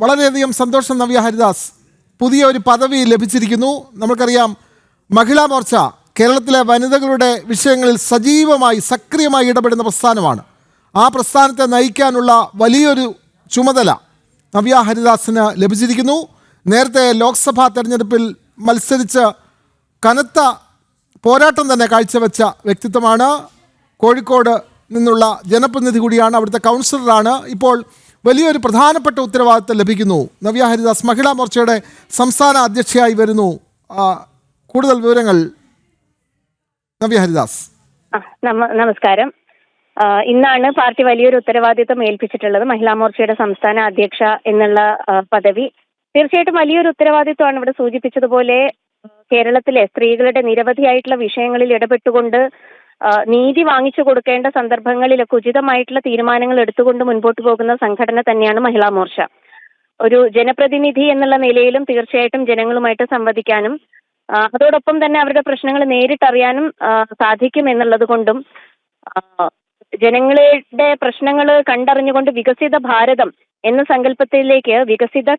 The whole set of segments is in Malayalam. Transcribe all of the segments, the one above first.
വളരെയധികം സന്തോഷം നവ്യ ഹരിദാസ്. പുതിയ ഒരു പദവി ലഭിച്ചിരിക്കുന്നു. നമുക്കറിയാം മഹിളാ മോർച്ച കേരളത്തിലെ വനിതകളുടെ വിഷയങ്ങളിൽ സജീവമായി സക്രിയമായി ഇടപെടുന്ന പ്രസ്ഥാനമാണ്. ആ പ്രസ്ഥാനത്തെ നയിക്കാനുള്ള വലിയൊരു ചുമതല നവ്യ ഹരിദാസിന് ലഭിച്ചിരിക്കുന്നു. നേരത്തെ ലോക്സഭാ തെരഞ്ഞെടുപ്പിൽ മത്സരിച്ച് കനത്ത പോരാട്ടം തന്നെ കാഴ്ചവെച്ച വ്യക്തിത്വമാണ്. കോഴിക്കോട് നിന്നുള്ള ജനപ്രതിനിധി കൂടിയാണ് അവിടുത്തെ കൗൺസിലറാണ്. ഇപ്പോൾ വലിയൊരു പ്രധാനപ്പെട്ട ഉത്തരവാദിത്തം ലഭിക്കുന്നു. നവ്യ ഹരിദാസ് മഹിളാ മോർച്ചയുടെ സംസ്ഥാന അധ്യക്ഷയായി വരുന്നു. കൂടുതൽ വിവരങ്ങൾ നവ്യ ഹരിദാസ്. നമസ്കാരം. ഇന്നാണ് പാർട്ടി വലിയൊരു ഉത്തരവാദിത്തം ഏൽപ്പിച്ചിട്ടുള്ളത് മഹിളാ മോർച്ചയുടെ സംസ്ഥാന അധ്യക്ഷ എന്നുള്ള പദവി. തീർച്ചയായിട്ടും വലിയൊരു ഉത്തരവാദിത്വമാണ് ഇവിടെ സൂചിപ്പിച്ചതുപോലെ കേരളത്തിലെ സ്ത്രീകളുടെ നിരവധിയായിട്ടുള്ള വിഷയങ്ങളിൽ ഇടപെട്ടുകൊണ്ട് നീതി വാങ്ങിച്ചു കൊടുക്കേണ്ട സന്ദർഭങ്ങളിലൊക്കെ ഉചിതമായിട്ടുള്ള തീരുമാനങ്ങൾ എടുത്തുകൊണ്ട് മുൻപോട്ട് പോകുന്ന സംഘടന തന്നെയാണ് മഹിളാ മോർച്ച. ഒരു ജനപ്രതിനിധി എന്നുള്ള നിലയിലും തീർച്ചയായിട്ടും ജനങ്ങളുമായിട്ട് സംവദിക്കാനും അതോടൊപ്പം തന്നെ അവരുടെ പ്രശ്നങ്ങൾ നേരിട്ടറിയാനും സാധിക്കും എന്നുള്ളത് കൊണ്ടും ജനങ്ങളുടെ പ്രശ്നങ്ങൾ കണ്ടറിഞ്ഞുകൊണ്ട് വികസിത ഭാരതം എന്ന സങ്കല്പത്തിലേക്ക് വികസിത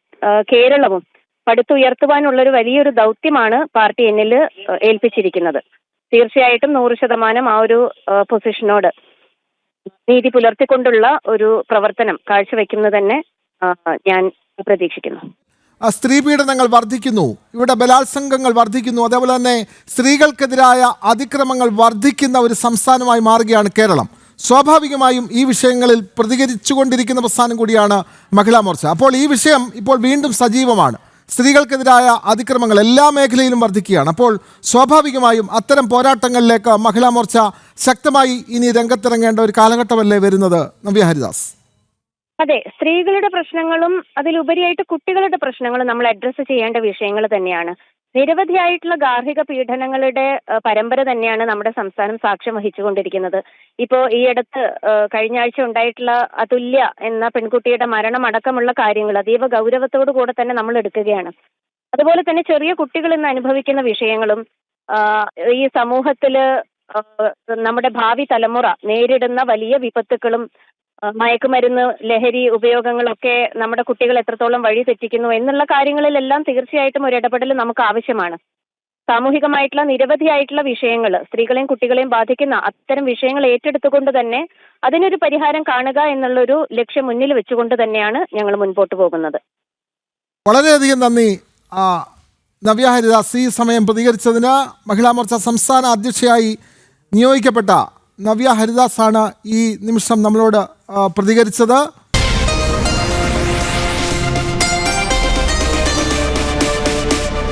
കേരളവും പടുത്തുയർത്തുവാനുള്ള ഒരു വലിയൊരു ദൗത്യമാണ് പാർട്ടി എന്നിൽ ഏൽപ്പിച്ചിരിക്കുന്നത്. തീർച്ചയായിട്ടും നൂറ് ശതമാനം ആ ഒരു പൊസിഷനോട് നീതി പുലർത്തിക്കൊണ്ടുള്ള ഒരു പ്രവർത്തനം കാഴ്ചവെക്കുന്നത് തന്നെ ഞാൻ പ്രതീക്ഷിക്കുന്നു. സ്ത്രീ പീഡനങ്ങൾ വർദ്ധിക്കുന്നു. ഇവിടെ ബലാത്സംഗങ്ങൾ വർദ്ധിക്കുന്നു. അതേപോലെ തന്നെ സ്ത്രീകൾക്കെതിരായ അതിക്രമങ്ങൾ വർദ്ധിക്കുന്ന ഒരു സംസ്ഥാനമായി മാറുകയാണ് കേരളം. സ്വാഭാവികമായും ഈ വിഷയങ്ങളിൽ പ്രതികരിച്ചുകൊണ്ടിരിക്കുന്ന പ്രസ്ഥാനം കൂടിയാണ് മഹിളാ മോർച്ച. അപ്പോൾ ഈ വിഷയം ഇപ്പോൾ വീണ്ടും സജീവമാണ്. സ്ത്രീകൾക്കെതിരായ അതിക്രമങ്ങൾ എല്ലാ മേഖലയിലും വർദ്ധിക്കുകയാണ്. അപ്പോൾ സ്വാഭാവികമായും അത്തരം പോരാട്ടങ്ങളിലേക്ക് മഹിളാ മോർച്ച ശക്തമായി ഇനി രംഗത്തിറങ്ങേണ്ട ഒരു കാലഘട്ടമല്ലേ വരുന്നത്? നവ്യ ഹരിദാസ്. അതെ സ്ത്രീകളുടെ പ്രശ്നങ്ങളും അതിലുപരിയായിട്ട് കുട്ടികളുടെ പ്രശ്നങ്ങളും നമ്മൾ അഡ്രസ്സ് ചെയ്യേണ്ട വിഷയങ്ങൾ തന്നെയാണ്. നിരവധിയായിട്ടുള്ള ഗാർഹിക പീഡനങ്ങളുടെ പരമ്പര തന്നെയാണ് നമ്മുടെ സംസ്ഥാനം സാക്ഷ്യം വഹിച്ചുകൊണ്ടിരിക്കുന്നത്. ഇപ്പോ ഈ അടുത്ത് കഴിഞ്ഞ ആഴ്ച ഉണ്ടായിട്ടുള്ള അതുല്യ എന്ന പെൺകുട്ടിയുടെ മരണം അടക്കമുള്ള കാര്യങ്ങൾ അതീവ ഗൗരവത്തോടു കൂടെ തന്നെ നമ്മൾ എടുക്കുകയാണ്. അതുപോലെ തന്നെ ചെറിയ കുട്ടികൾ ഇന്ന് അനുഭവിക്കുന്ന വിഷയങ്ങളും ഈ സമൂഹത്തിൽ നമ്മുടെ ഭാവി തലമുറ നേരിടുന്ന വലിയ വിപത്തുക്കളും മയക്കുമരുന്ന് ലഹരി ഉപയോഗങ്ങളൊക്കെ നമ്മുടെ കുട്ടികൾ എത്രത്തോളം വഴി തെറ്റിക്കുന്നു എന്നുള്ള കാര്യങ്ങളിലെല്ലാം തീർച്ചയായിട്ടും ഒരു ഇടപെടൽ നമുക്ക് ആവശ്യമാണ്. സാമൂഹികമായിട്ടുള്ള നിരവധിയായിട്ടുള്ള വിഷയങ്ങൾ സ്ത്രീകളെയും കുട്ടികളെയും ബാധിക്കുന്ന അത്തരം വിഷയങ്ങൾ ഏറ്റെടുത്തുകൊണ്ട് തന്നെ അതിനൊരു പരിഹാരം കാണുക എന്നുള്ളൊരു ലക്ഷ്യം മുന്നിൽ വെച്ചുകൊണ്ട് തന്നെയാണ് ഞങ്ങൾ മുൻപോട്ട് പോകുന്നത്. വളരെയധികം നന്ദി. നവ്യ ഹരിദാസ് ഈ സമയം പ്രതികരിച്ചതിന് മഹിളാ മോർച്ച സംസ്ഥാന അധ്യക്ഷയായി നിയോഗിക്കപ്പെട്ട നവ്യ ഹരിദാസാണ് ഈ നിമിഷം നമ്മളോട് പ്രതികരിച്ചത്.